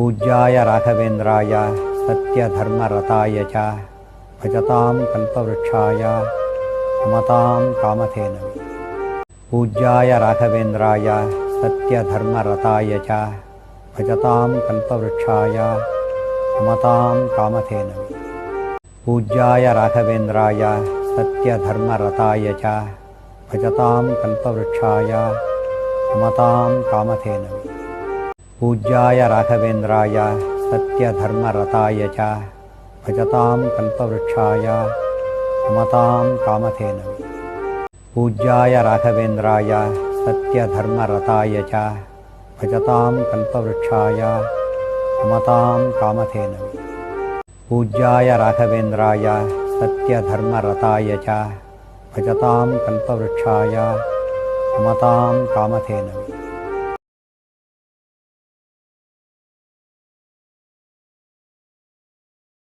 पूज्याय राघवेन्द्राय सत्यधर्मरताय च भजतां कल्पवृक्षाय नमतां कामधेनवे पूज्याय राघवेन्द्राय सत्यधर्मरताय च भजतां कल्पवृक्षाय नमतां कामधेनवे पूज्याय राघवेन्द्राय सत्यधर्मरताय च भजतां कल्पवृक्षाय नमतां कामधेनवे पूज्याय राघवेन्द्राय सत्यधर्मरताय च भजतां कल्पवृक्षाय नमतां कामधेनवे पूज्याय राघवेन्द्राय सत्यधर्मरताय च भजतां कल्पवृक्षाय नमतां कामधेनवे पूज्याय राघवेन्द्राय सत्यधर्मरताय च भजतां कल्पवृक्षाय नमतां कामधेनवे